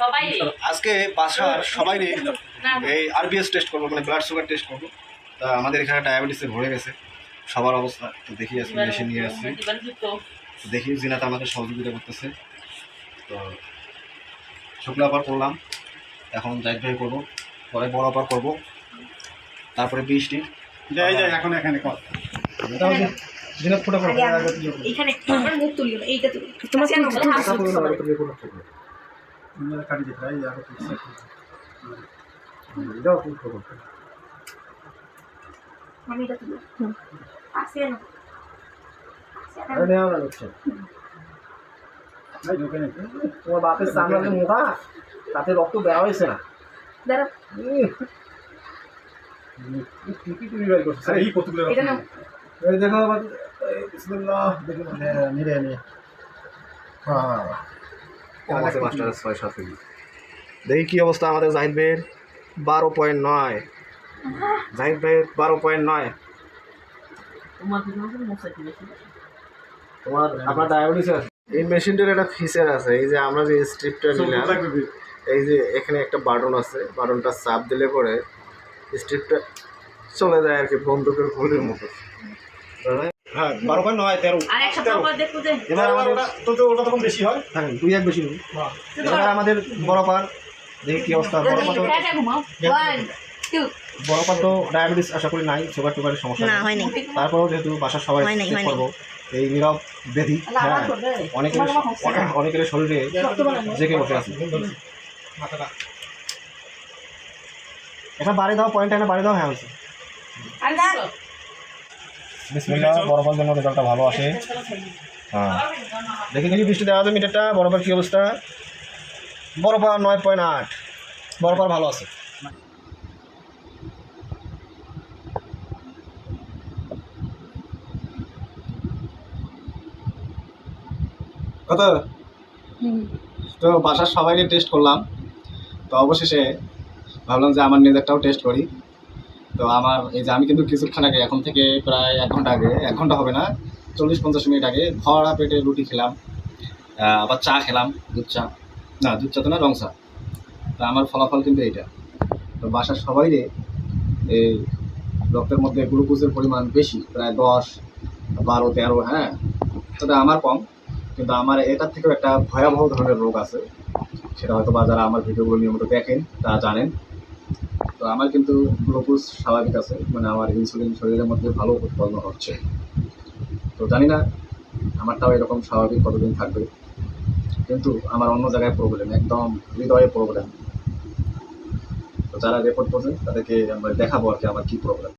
সবাই আজকে বাসার সবাই এই আরবিএস টেস্ট করব মানে ব্লাড সুগার টেস্ট করব। তা আমাদের এখানে ডায়াবেটিসে ভরে গেছে। সবার অবস্থা তো দেখি আজকে মেশিন নিয়ে আসছি। দেখি জিনাত আমাকে সহযোগিতা করতেছে। তো শুক্লা পার করলাম। এখন জাহিদ ভাই করব। পরে বড় পার করব। তারপরে বৃষ্টি। যাই যাই এখন এখানে কর। জিনাত ফোটা করব এইখানে মুখ তুলিও না এইটা তুলি তোমার কেন কোন- হাত কাটি যেতে হয় যাব আমি এটা তুলি আসে না ভাই ঢোকে নাকি তোমার বাপের সামনে যে মোটা তাতে রক্ত দেওয়া হয়েছে না। দাঁড়া কি তুমি বের করছ এই কতগুলো দেখো আবার বিসমিল্লাহ দেখো নিরে নিয়ে হ্যাঁ। কম আছে মাস্টার ছয় সাত কেজি দেখি কি অবস্থা আমাদের জাহিদ ভাইয়ের? বারো পয়েন্ট নয়। জাহিদ ভাইয়ের বারো পয়েন্ট নয়। তোমার আপনার ডায়াবেটিস আছে এই মেশিনটার একটা ফিচার আছে এই যে আমরা যে স্ট্রিপটা নিলাম এই যে এখানে একটা বাটন আছে বাটনটা চাপ দিলে পরে স্ট্রিপটা চলে যায় আর কি বন্দুকের গুলির মতো। হ্যাঁ বারো পয়েন্ট নয় তেরো। এবার আমাদের ওটা তো তো ওটা তখন বেশি হয়? হ্যাঁ দুই এক বেশি এবার আমাদের বড় পার দেখি কি অবস্থা। বড় পার ঘুমাও। ওয়ান টু বড় পার তো ডায়াবেটিস আশা করি নাই সুগার টুগারের সমস্যা হয়নি তারপরেও যেহেতু বাসার সবাই হয় হয়। করব এই নীরব ব্যাধি হ্যাঁ অনেকের অনেকের শরীরে জেগে বসে আছে। মাথাটা। এটা বাড়ি দাও পয়েন্ট এটা বাড়ি দাও হ্যাঁ হয়েছে। বরফের জন্য রেজাল্টটা ভালো আসে। হ্যাঁ। দেখি দেখি বৃষ্টি দেওয়া যায় মিটারটা বরফের কী অবস্থা? বরফার নয় পয়েন্ট আট বরফার ভালো আছে। কত? তো বাসার সবাইকে টেস্ট করলাম। তো অবশেষে ভাবলাম যে আমার নিজেরটাও টেস্ট করি। তো আমার এই যে আমি কিন্তু কিছুক্ষণ আগে, এখন থেকে প্রায় এক ঘণ্টা আগে, এক ঘণ্টা হবে না, চল্লিশ পঞ্চাশ মিনিট আগে ভরা পেটে রুটি খেলাম আবার চা খেলাম, দুধ চা। না, দুধ চা তো না, রং চা। তো আমার ফলাফল কিন্তু এইটা। তো বাসার সবাই এই রক্তের মধ্যে গ্লুকোজের পরিমাণ বেশি, প্রায় দশ, বারো, তেরো হ্যাঁ? সেটা আমার কম, কিন্তু আমার এটার থেকেও একটা ভয়াবহ ধরনের রোগ আছে। সেটা হয়তো বা যারা আমার ভিডিওগুলো নিয়মিত দেখেন, তারা জানেন। তো আমার কিন্তু গ্লুকোজ স্বাভাবিক আছে। মানে আমার ইনসুলিন শরীরের মধ্যে ভালো উৎপন্ন হচ্ছে। তো জানি না, আমারটাও এরকম স্বাভাবিক কতদিন থাকবে। কিন্তু আমার অন্য জায়গায় প্রবলেম একদম হৃদয়ে প্রবলেম তো যারা রেকর্ড করছে তাদেরকে আমরা দেখাবো আর কি আমার কী প্রবলেম